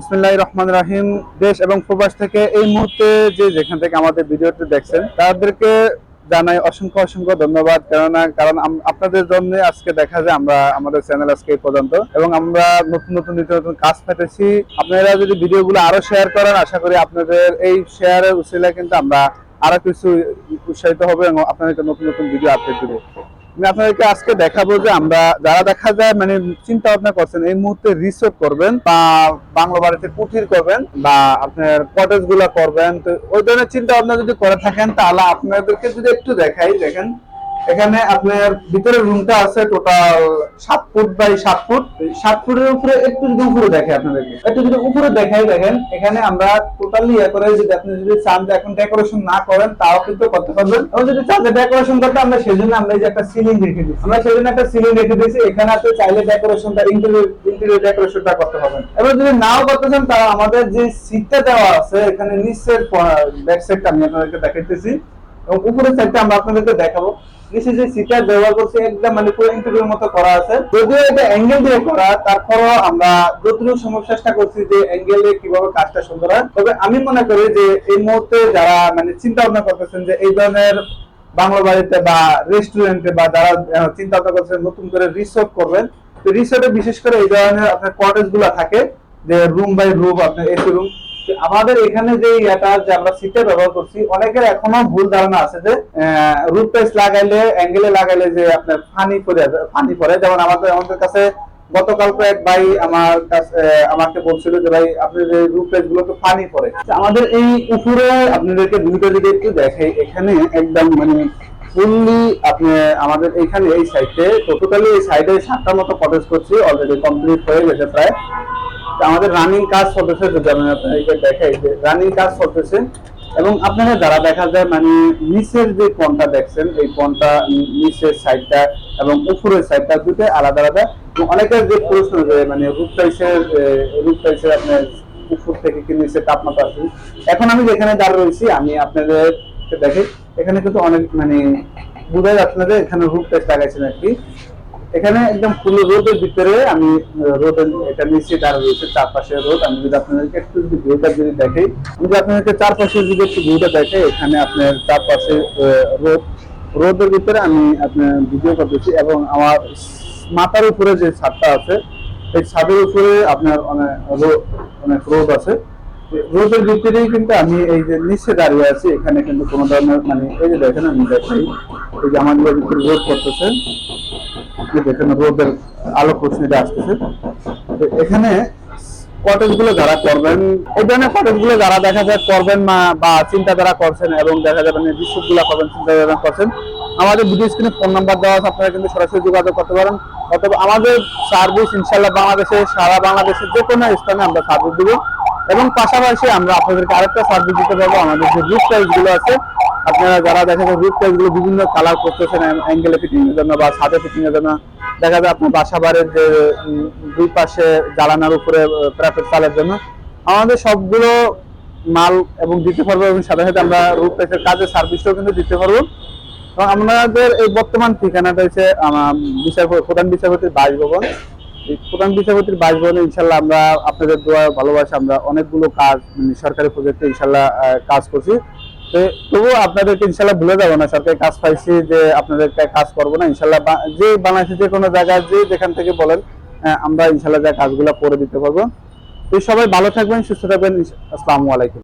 বিসমিল্লাহ রহমান রাহিম। দেশ এবং প্রবাস থেকে এই মুহূর্তে যে যেখান থেকে আমাদের ভিডিওটি দেখছেন, তাদেরকে জানাই অসংখ্য অসংখ্য ধন্যবাদ। কেননা, কারণ আপনাদের জন্য আজকে দেখা যায় আমরা, আমাদের চ্যানেল আজকে এই পর্যন্ত। এবং আমরা নতুন নতুন নিত্য নতুন কাজ পেতেছি। আপনারা যদি ভিডিওগুলো আরও শেয়ার করেন, আশা করি আপনাদের এই শেয়ারের উচিলায় কিন্তু আমরা আরও কিছু উৎসাহিত হবে এবং আপনাদেরকে নতুন নতুন ভিডিও আপডেট দেবো। আমি আপনাদেরকে আজকে দেখাবো যে আমরা যারা দেখা যায় মানে চিন্তা ভাবনা করছেন, এই মুহূর্তে রিসোর্ট করবেন বা বাংলা বাড়িতে কুটির করবেন বা আপনার কটেজগুলা করবেন, তো ওই ধরনের চিন্তা ভাবনা যদি করে থাকেন, তাহলে আপনাদেরকে যদি একটু দেখাই, দেখেন। এখানে আপনার ভিতরে রুমটা আছে টোটাল সাত ফুট বাই সাত ফুট সাত ফুটের উপরে একটু যদি উপরে দেখে আপনাদেরকে। একটু যদি উপরে দেখাই দেখেন, এখানে আমরা টোটালি ইয়ে করে যদি আপনি যদি চান যে এখন ডেকোরেশন না করেন, তাও কিন্তু করতে পারবেন। এবং যদি চান যে ডেকোরেশন করতে, আমরা সেই জন্য আমরা এই যে একটা সিলিং রেখে দিচ্ছি। আমরা সেই জন্য একটা সিলিং রেখে দিয়েছি। এখানে আপনি চাইলে ডেকোরেশনটা ইন্টেরিয়র ইন্টেরিয়র ডেকোরেশনটা করতে পারবেন। এবার যদি নাও করতে চান তাহলে আমাদের যে সিটটা দেওয়া আছে, এখানে নিচের ব্যাক সাইডটা আমি আপনাদেরকে দেখাইতেছি। এবং উপরের সাইডটা আমরা আপনাদেরকে দেখাবো। সিটার ব্যবহার করছে একদম মানে পুরো ইন্টারভিউর মতো করা আছে। যদিও এটা অ্যাঙ্গেল দিয়ে করা, তারপরও আমরা যতটুকু সম্ভব চেষ্টা করছি যে অ্যাঙ্গেলে কীভাবে কাজটা সুন্দর হয়। তবে আমি মনে করি যে এই মুহূর্তে যারা মানে চিন্তা ভাবনা করতেছেন যে এই ধরনের বাংলা বাড়িতে বা রেস্টুরেন্টে বা যারা চিন্তা ভাবনা করছেন নতুন করে রিসোর্ট করবেন, তো রিসোর্টে বিশেষ করে এই ধরনের আপনার কটেজগুলা থাকে, যে রুম বাই রুম আপনার এসি রুম আমাদের এখানে যে এটা যে আমরা সিটে ব্যবহার করছি, অনেকের এখনও ভুল ধারণা আছে যে রুট টাইস লাগাইলে অ্যাঙ্গেলে লাগাইলে যে আপনার ফানি পড়ে ফানি পড়ে যেমন আমাদের আমাদের কাছে গতকালকে এক ভাই আমার কাছে আমাকে বলছিল যে, ভাই যে গুলো তো পড়ে। আমাদের এই উপরে আপনাদেরকে দুটো যদি একটু দেখাই, এখানে একদম মানে ফুললি আপনি, আমাদের এখানে এই সাইডে টোটালি এই সাইডে সাতটা মতো কটেজ করছি অলরেডি কমপ্লিট হয়ে গেছে প্রায়। আমাদের রানিং কাজ চলতেছে, যদি আমি আপনাদেরকে দেখাই যে রানিং কাজ চলতেছে, এবং আপনারা যারা দেখা যায় মানে নিচের যে পনটা দেখছেন, এই পনটা নিচের সাইডটা এবং উপরের সাইডটা দুটো আলাদা আলাদা। এবং অনেকের যে প্রশ্ন যে মানে রূপ টাইসের রূপ টাইসের আপনার উপর থেকে কি নিচে তাপমাত্রা আছে? এখন আমি যেখানে দাঁড়িয়ে রয়েছি, আমি আপনাদের দেখি এখানে কিন্তু অনেক মানে বোঝা যাচ্ছে না যে এখানে রূপ টাইস লাগাইছেন আর কি এখানে একদম ফুল রোদের ভিতরে আমি রোদের এটা নিচে দাঁড়িয়ে রয়েছে চারপাশে রোদ আমি যদি আপনাদেরকে একটু যদি ভিউটা যদি দেখাই, আমি যদি আপনাদেরকে চারপাশে যদি একটু ভিউটা দেখাই, এখানে আপনার চারপাশে রোদ রোদের ভিতরে আমি আপনার ভিডিও করতেছি এবং আমার মাথার উপরে যে ছাদটা আছে এই ছাদের উপরে আপনার অনেক রোদ অনেক রোদ আছে। রোদের ভিতরেই কিন্তু আমি এই যে নিচে দাঁড়িয়ে আছি, এখানে কিন্তু কোনো ধরনের মানে এই যে দেখেন আমি দেখাই, এই যে ভিতরে রোদ করতেছে। রোদের আসতেছে। তো এখানে যারা করবেন, এই ধরনের যারা দেখা যায় করবেন না বা চিন্তাধারা করছেন এবং দেখা করবেন চিন্তাধারা করছেন, আমাদের ভিডিও স্ক্রিনে ফোন নাম্বার দেওয়া আছে, আপনারা কিন্তু সরাসরি যোগাযোগ করতে পারেন। অথবা আমাদের সার্ভিস ইনশাল্লাহ বাংলাদেশে, সারা বাংলাদেশের যে কোনো স্থানে আমরা সার্ভিস দেবো। এবং পাশাপাশি আমরা আপনাদেরকে আরেকটা সার্ভিস দিতে পারব, আমাদের যে গুলো আছে আপনারা যারা দেখা যায় রুট টাইলসগুলো বিভিন্ন কালার করতেছেন অ্যাঙ্গেলে ফিটিং এর জন্য বা ছাদে ফিটিং এর জন্য, দেখা যায় আপনার বাসা বাড়ির যে দুই পাশে জ্বালানার উপরে প্রাইভেট চালের জন্য, আমাদের সবগুলো মাল এবং দিতে পারব এবং সাথে সাথে আমরা রুট টাইলসের কাজের সার্ভিসটাও কিন্তু দিতে পারব। এবং আমাদের এই বর্তমান ঠিকানাটা হচ্ছে বিচারপতি প্রধান বিচারপতির এই প্রধান বিচারপতির বাসভবনে ইনশাল্লাহ আমরা আপনাদের দোয়া, ভালোবাসা, আমরা অনেকগুলো কাজ মানে সরকারি প্রজেক্টে ইনশাল্লাহ কাজ করছি। তবুও আপনাদেরকে ইনশাল্লাহ ভুলে যাব না, সরকারি কাজ পাইছি যে আপনাদেরকে কাজ করব না, ইনশাল্লাহ যে বাংলাদেশে যে কোনো জায়গায় যে যেখান থেকে বলেন আমরা ইনশাল্লাহ যা কাজগুলো করে দিতে পারব। তো সবাই ভালো থাকবেন, সুস্থ থাকবেন আসসালামু আলাইকুম।